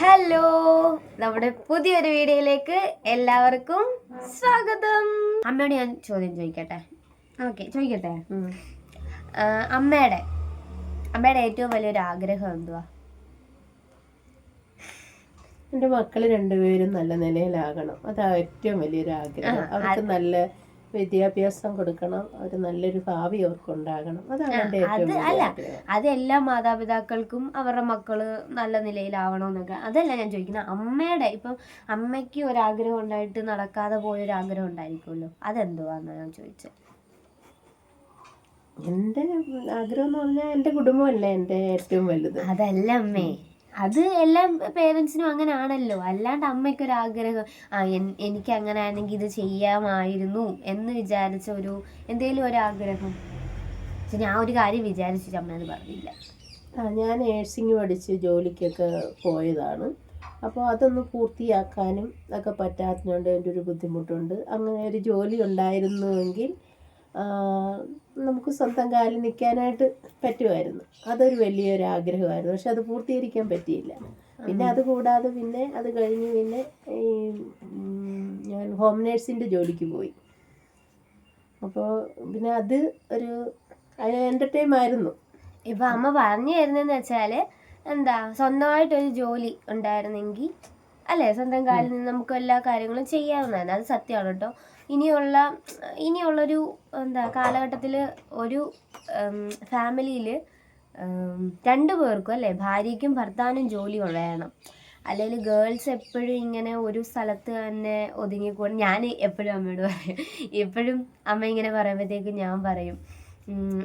Hello നമ്മുടെ പുതിയൊരു വീഡിയോയിലേക്ക് എല്ലാവർക്കും സ്വാഗതം. അമ്മയോട് ഞാൻ ചോദ്യം ചോദിക്കട്ടെ? ഓക്കെ ചോദിക്കട്ടെ? അമ്മയുടെ അമ്മയുടെ ഏറ്റവും വലിയൊരു ആഗ്രഹം എന്തുവാ? എന്റെ മക്കൾ രണ്ടുപേരും നല്ല നിലയിലാകണം. അതാ ഏറ്റവും വലിയൊരു ആഗ്രഹം. അവർക്ക് നല്ല വിദ്യാഭ്യാസം കൊടുക്കണം. ഒരു നല്ലൊരു ഭാവി അവർക്ക് ഉണ്ടാകണം അതാണ് അത് അല്ല ആഗ്രഹം. അത് എല്ലാ മാതാപിതാക്കൾക്കും അവരുടെ മക്കൾ നല്ല നിലയിലാവണമെന്നൊക്കെ അതല്ല ഞാൻ ചോദിക്കുന്നത്. അമ്മയുടെ ഇപ്പം അമ്മയ്ക്ക് ഒരാഗ്രഹം ആഗ്രഹം ഉണ്ടായിട്ട് നടക്കാതെ പോയൊരാഗ്രഹം ഉണ്ടായിരിക്കുമല്ലോ. അതെന്തുവാന്നാ ഞാൻ ചോദിച്ചത് എന്റെ ആഗ്രഹം എന്ന് പറഞ്ഞാൽ എന്റെ കുടുംബമല്ലേ എന്റെ ഏറ്റവും വലുത്. അതല്ല അമ്മേ. അത് എല്ലാ പേരൻസിനും അങ്ങനെ ആണല്ലോ അല്ലാണ്ട് അമ്മയ്ക്കൊരാഗ്രഹം ആ എൻ- എനിക്ക് അങ്ങനെ ആണെങ്കിൽ ഇത് ചെയ്യാമായിരുന്നു എന്ന് വിചാരിച്ച ഒരു എന്തെങ്കിലും ഒരു ആഗ്രഹം പക്ഷെ ഞാൻ ഒരു കാര്യം വിചാരിച്ചിട്ട് അമ്മ അത് പറഞ്ഞില്ല. ആ ഞാൻ നേഴ്സിംഗ് പഠിച്ച് ജോലിക്കൊക്കെ പോയതാണ്. അപ്പോൾ അതൊന്ന് പൂർത്തിയാക്കാനും ഒക്കെ പറ്റാത്തതുകൊണ്ട് എന്റെ ഒരു ബുദ്ധിമുട്ടുണ്ട്. അങ്ങനെ ഒരു ജോലി ഉണ്ടായിരുന്നുവെങ്കിൽ ആ, നമുക്ക് സ്വന്തം കാലിൽ നിൽക്കാനായിട്ട് പറ്റുമായിരുന്നു. അതൊരു വലിയൊരു ആഗ്രഹമായിരുന്നു പക്ഷെ അത് പൂർത്തീകരിക്കാൻ പറ്റിയില്ല. പിന്നെ അത് കൂടാതെ പിന്നെ അത് കഴിഞ്ഞ് പിന്നെ ഈ ഞാൻ ഹോം നേഴ്സിന്റെ ജോലിക്ക് പോയി. അപ്പോൾ പിന്നെ അത് ഒരു എന്റർടൈം ആയിരുന്നു. ഇപ്പം അമ്മ പറഞ്ഞു തരുന്നതെന്ന് വെച്ചാൽ എന്താ സ്വന്തമായിട്ടൊരു ജോലി ഉണ്ടായിരുന്നെങ്കിൽ അല്ലേ? സ്വന്തം കാലിൽ നിന്ന് നമുക്ക് എല്ലാ കാര്യങ്ങളും ചെയ്യാവുന്നതാണ്. അത് സത്യമാണ് കേട്ടോ. ഇനിയുള്ള ഇനിയുള്ളൊരു എന്താ കാലഘട്ടത്തിൽ ഒരു ഫാമിലിയിൽ രണ്ടു പേർക്കും അല്ലേ ഭാര്യയ്ക്കും ഭർത്താവിനും ജോലി വേണം. അല്ലെങ്കിൽ ഗേൾസ് എപ്പോഴും ഇങ്ങനെ ഒരു സ്ഥലത്ത് തന്നെ ഒതുങ്ങിക്കൂടും ഞാൻ എപ്പോഴും അമ്മയോട് പറയും എപ്പോഴും അമ്മ ഇങ്ങനെ പറയുമ്പോഴത്തേക്കും ഞാൻ പറയും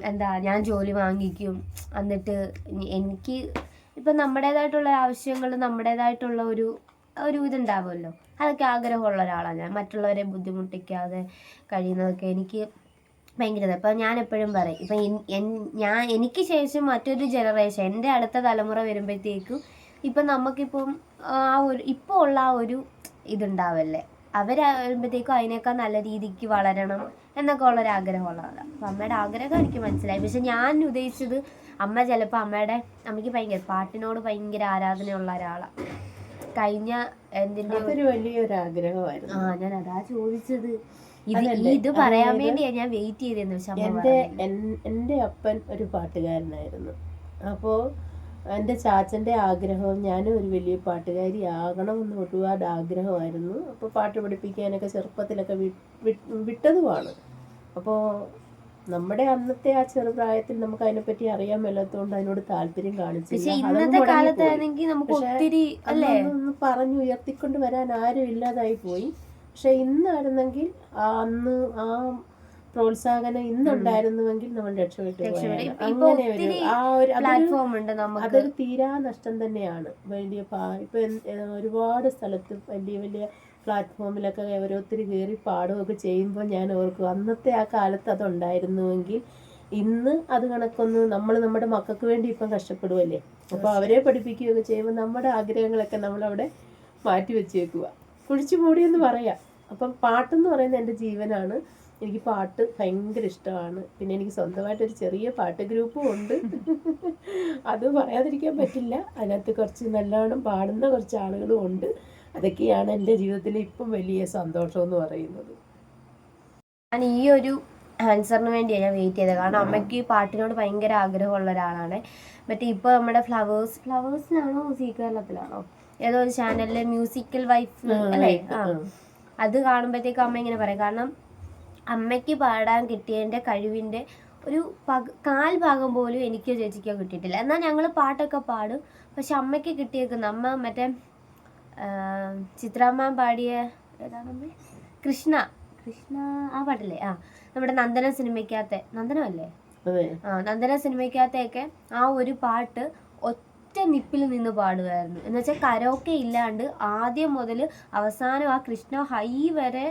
എന്താ ഞാൻ ജോലി വാങ്ങിക്കും എന്നിട്ട് എനിക്ക് ഇപ്പം നമ്മുടേതായിട്ടുള്ള ആവശ്യങ്ങൾ നമ്മുടേതായിട്ടുള്ള ഒരു ഒരു ഇതുണ്ടാവുമല്ലോ. അതൊക്കെ ആഗ്രഹമുള്ള ഒരാളാണ് ഞാൻ. മറ്റുള്ളവരെ ബുദ്ധിമുട്ടിക്കാതെ കഴിയുന്നതൊക്കെ എനിക്ക് ഭയങ്കര ഇപ്പം ഞാൻ എപ്പോഴും പറയും ഇപ്പം ഞാൻ എനിക്ക് ശേഷം മറ്റൊരു ജനറേഷൻ എന്റെ അടുത്ത തലമുറ വരുമ്പോഴത്തേക്കും ഇപ്പം നമുക്കിപ്പം ആ ഒരു ഇപ്പോൾ ഉള്ള ആ ഒരു ഇതുണ്ടാവല്ലേ? അവരാകുമ്പോഴത്തേക്കും അതിനേക്കാൾ നല്ല രീതിക്ക് വളരണം എന്നൊക്കെ ഉള്ളൊരു ആഗ്രഹമുള്ളതാണ് അപ്പം അമ്മയുടെ ആഗ്രഹം എനിക്ക് മനസ്സിലായി. പക്ഷെ ഞാൻ ഉദ്ദേശിച്ചത് അമ്മ ചിലപ്പോൾ അമ്മയുടെ അമ്മയ്ക്ക് ഭയങ്കര പാട്ടിനോട് ഭയങ്കര ആരാധനയുള്ള ഒരാളാണ് കഴിഞ്ഞ എന്തിന്റെ അതൊരു വലിയൊരു ആഗ്രഹമായിരുന്നു ആ ഞാൻ അതാ ചോദിച്ചത് ഇത് അതല്ലേ? ഇത് പറയാൻ അതായത് വേണ്ടിയാ ഞാൻ വെയിറ്റ് ചെയ്തിരുന്നു പക്ഷെ അമ്മ എന്റെ പറഞ്ഞില്ല. എൻ- എന്റെ അപ്പൻ ഒരു പാട്ടുകാരനായിരുന്നു അപ്പോൾ എന്റെ ചാച്ചന്റെ ആഗ്രഹവും ഞാനും ഒരു വലിയ പാട്ടുകാരി ആകണം എന്ന് ഒരുപാട് ആഗ്രഹമായിരുന്നു അപ്പോൾ പാട്ട് പഠിപ്പിക്കാനൊക്കെ ചെറുപ്പത്തിലൊക്കെ വി- വി- വിട്ടതുമാണ് അപ്പോൾ നമ്മുടെ അന്നത്തെ ആ ചെറുപ്രായത്തിൽ നമുക്ക് അതിനെപ്പറ്റി അറിയാൻ മേലാത്തതുകൊണ്ട് അതിനോട് താല്പര്യം കാണിച്ചു കാണിച്ചില്ല പറഞ്ഞു ഉയർത്തിക്കൊണ്ട് വരാൻ ആരും ഇല്ലാതായി പോയി. പക്ഷെ ഇന്നായിരുന്നെങ്കിൽ അന്ന് ആ പ്രോത്സാഹനം ഇന്നുണ്ടായിരുന്നുവെങ്കിൽ നമ്മൾ രക്ഷപ്പെട്ടു അങ്ങനെ ഒരു ആ ഒരു അതൊരു തീരാ നഷ്ടം തന്നെയാണ്. വലിയ ഇപ്പൊ ഒരുപാട് സ്ഥലത്ത് വലിയ വലിയ പ്ലാറ്റ്ഫോമിലൊക്കെ ഓരോരുത്തർ കയറി പാടുകയൊക്കെ ചെയ്യുമ്പോൾ ഞാൻ ഓർക്കും അന്നത്തെ ആ കാലത്ത് അതുണ്ടായിരുന്നുവെങ്കിൽ ഇന്ന് അത് കണക്കൊന്ന് നമ്മൾ നമ്മുടെ മക്കൾക്ക് വേണ്ടി ഇപ്പം കഷ്ടപ്പെടുവല്ലേ? അപ്പോൾ അവരെ പഠിപ്പിക്കുകയൊക്കെ ചെയ്യുമ്പോൾ നമ്മുടെ ആഗ്രഹങ്ങളൊക്കെ നമ്മളവിടെ മാറ്റി വെച്ചേക്കുക കുഴിച്ചു മൂടിയെന്ന് പറയാം. അപ്പം പാട്ടെന്ന് പറയുന്നത് എന്റെ ജീവനാണ്. എനിക്ക് പാട്ട് ഭയങ്കര ഇഷ്ടമാണ്. പിന്നെ എനിക്ക് സ്വന്തമായിട്ടൊരു ചെറിയ പാട്ട് ഗ്രൂപ്പും ഉണ്ട്. അത് പറയാതിരിക്കാൻ പറ്റില്ല. അതിനകത്ത് കുറച്ച് നല്ലോണം പാടുന്ന കുറച്ച് ആളുകളും ഉണ്ട്. അതൊക്കെയാണ് എന്റെ ജീവിതത്തിലെ ഇപ്പം വലിയ സന്തോഷം എന്ന് പറയുന്നത്. ഞാൻ ഈ ഒരു ആൻസറിന് വേണ്ടിയാണ് ഞാൻ വെയിറ്റ് ചെയ്തത്. കാരണം അമ്മയ്ക്ക് ഈ പാട്ടിനോട് ഭയങ്കര ആഗ്രഹമുള്ള ഒരാളാണ്. മറ്റേ ഇപ്പോൾ നമ്മുടെ ഫ്ലവേഴ്സ് ഫ്ലവേഴ്സിനാണോ സീ കേരളത്തിലാണോ? ഏതോ ഒരു ചാനലിലെ മ്യൂസിക്കൽ വൈഫ് അല്ലേ? അത് കാണുമ്പോഴത്തേക്കും അമ്മ ഇങ്ങനെ പറയും. കാരണം അമ്മയ്ക്ക് പാടാൻ കിട്ടിയതിന്റെ കഴിവിന്റെ ഒരു പക കാൽ ഭാഗം പോലും എനിക്കോ ചേച്ചിക്കോ കിട്ടിയിട്ടില്ല. എന്നാൽ ഞങ്ങൾ പാട്ടൊക്കെ പാടും. പക്ഷെ അമ്മയ്ക്ക് കിട്ടിയേക്കുന്ന അമ്മ മറ്റേ ചിത്രാമ്മ പാടിയ ഏതാണ് അമ്മേ? കൃഷ്ണ. കൃഷ്ണ ആ പാട്ടില്ലേ? ആ നമ്മുടെ നന്ദന സിനിമയ്ക്കകത്തെ. നന്ദനമല്ലേ? ആ നന്ദന സിനിമയ്ക്കകത്തെയൊക്കെ ആ ഒരു പാട്ട് ഒറ്റ നിപ്പിൽ നിന്ന് പാടുമായിരുന്നു എന്ന് വെച്ചാൽ കരോക്കെ ഇല്ലാണ്ട് ആദ്യം മുതൽ അവസാനം ആ കൃഷ്ണ ഹൈ വരെ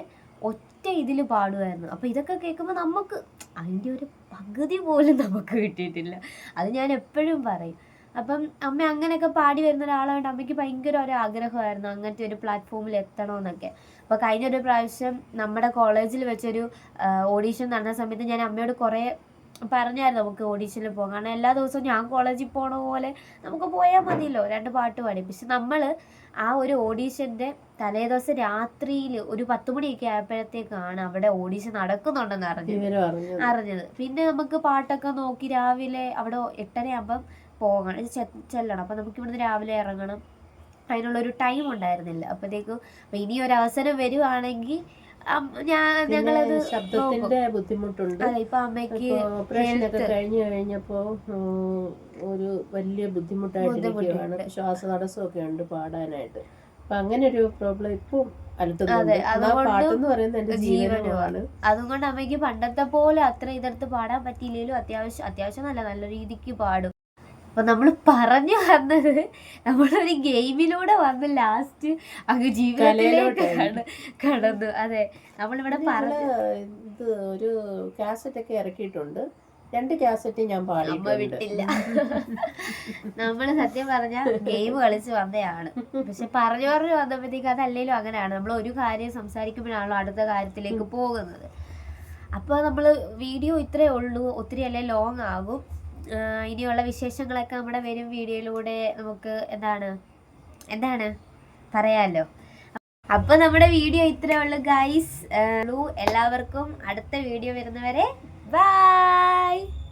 ഒറ്റ ഇതിൽ പാടുമായിരുന്നു അപ്പോൾ ഇതൊക്കെ കേൾക്കുമ്പോൾ നമുക്ക് അതിന്റെ ഒരു പകുതി പോലും നമുക്ക് കിട്ടിയിട്ടില്ല. അത് ഞാൻ എപ്പോഴും പറയും. അപ്പം അമ്മ അങ്ങനെയൊക്കെ പാടി വരുന്ന ഒരാളായിട്ട് അമ്മയ്ക്ക് ഭയങ്കര ഒരു ആഗ്രഹമായിരുന്നു അങ്ങനത്തെ ഒരു പ്ലാറ്റ്ഫോമിൽ എത്തണമെന്നൊക്കെ അപ്പോൾ കഴിഞ്ഞ ഒരു പ്രാവശ്യം നമ്മുടെ കോളേജിൽ വെച്ചൊരു ഓഡീഷൻ നടന്ന സമയത്ത് ഞാൻ അമ്മയോട് കുറേ പറഞ്ഞായിരുന്നു നമുക്ക് ഓഡീഷനിൽ പോകാം കാരണം എല്ലാ ദിവസവും ഞാൻ കോളേജിൽ പോണ പോലെ നമുക്ക് പോയാൽ മതിയല്ലോ രണ്ട് പാട്ട് പാടി. പക്ഷെ നമ്മൾ ആ ഒരു ഓഡീഷന്റെ തലേദിവസം രാത്രിയിൽ ഒരു പത്ത് മണിയൊക്കെ ആയപ്പോഴത്തേക്കാണ് അവിടെ ഓഡീഷൻ നടക്കുന്നുണ്ടെന്ന് അറിഞ്ഞത്. അറിഞ്ഞത്. പിന്നെ നമുക്ക് പാട്ടൊക്കെ നോക്കി രാവിലെ അവിടെ എട്ടരയാകുമ്പം പോകണം. ഇത് ചെല്ലണം. അപ്പം നമുക്ക് ഇവിടുന്ന് രാവിലെ ഇറങ്ങണം. അതിനുള്ളൊരു ടൈം ഉണ്ടായിരുന്നില്ല. അപ്പോഴത്തേക്കും അപ്പം ഇനി ഒരു അവസരം വരുവാണെങ്കിൽ ഞങ്ങളത് ശബ്ദത്തിന്റെ ബുദ്ധിമുട്ടുണ്ട്. ഇപ്പൊ അമ്മയ്ക്ക് ഓപ്പറേഷനൊക്കെ കഴിഞ്ഞു കഴിഞ്ഞപ്പോ ഒരു വലിയ ബുദ്ധിമുട്ടായിട്ട് ബുദ്ധിമുട്ടുണ്ട്. ശ്വാസതടസ്സമൊക്കെ ഉണ്ട് പാടാനായിട്ട്. അപ്പൊ അങ്ങനെ ഒരു പ്രോബ്ലം ഇപ്പം അതുകൊണ്ട് അമ്മയ്ക്ക് പണ്ടത്തെ പോലെ അത്ര ഇതെടുത്ത് പാടാൻ പറ്റിയില്ലെങ്കിലും അത്യാവശ്യം അത്യാവശ്യം നല്ല നല്ല രീതിക്ക് പാടും. അപ്പൊ നമ്മൾ പറഞ്ഞു വന്നത് നമ്മളൊരു ഗെയിമിലൂടെ വന്ന് ലാസ്റ്റ് അങ്ങ് ജീവിതത്തിലേക്ക് കടന്നു. അതെ നമ്മളിവിടെ പറഞ്ഞു. ഇത് ഒരു കാസറ്റ് ഒക്കെ ഇറക്കിയിട്ടുണ്ട്. രണ്ട് കാസറ്റ് ഞാൻ അമ്മ വിട്ടില്ല. നമ്മൾ സത്യം പറഞ്ഞ ഗെയിം കളിച്ച് വന്നതാണ് പക്ഷെ പറഞ്ഞു പറഞ്ഞു വന്നപ്പോഴത്തേക്ക് അതല്ലേലും അങ്ങനെയാണ്. നമ്മൾ ഒരു കാര്യം സംസാരിക്കുമ്പോഴാണല്ലോ അടുത്ത കാര്യത്തിലേക്ക് പോകുന്നത്. അപ്പോൾ നമ്മൾ വീഡിയോ ഇത്രയേ ഉള്ളൂ. ഒത്തിരി അല്ലേ ലോങ് ആകും. ഇനിയുള്ള വിശേഷങ്ങളൊക്കെ നമ്മുടെ വരും വീഡിയോയിലൂടെ നമുക്ക് എന്താണ് എന്താണ് പറയാലോ. അപ്പൊ നമ്മുടെ വീഡിയോ ഇത്രേ ഉള്ളൂ ഗൈസ് എല്ലാവർക്കും അടുത്ത വീഡിയോ വരുന്നവരെ ബൈ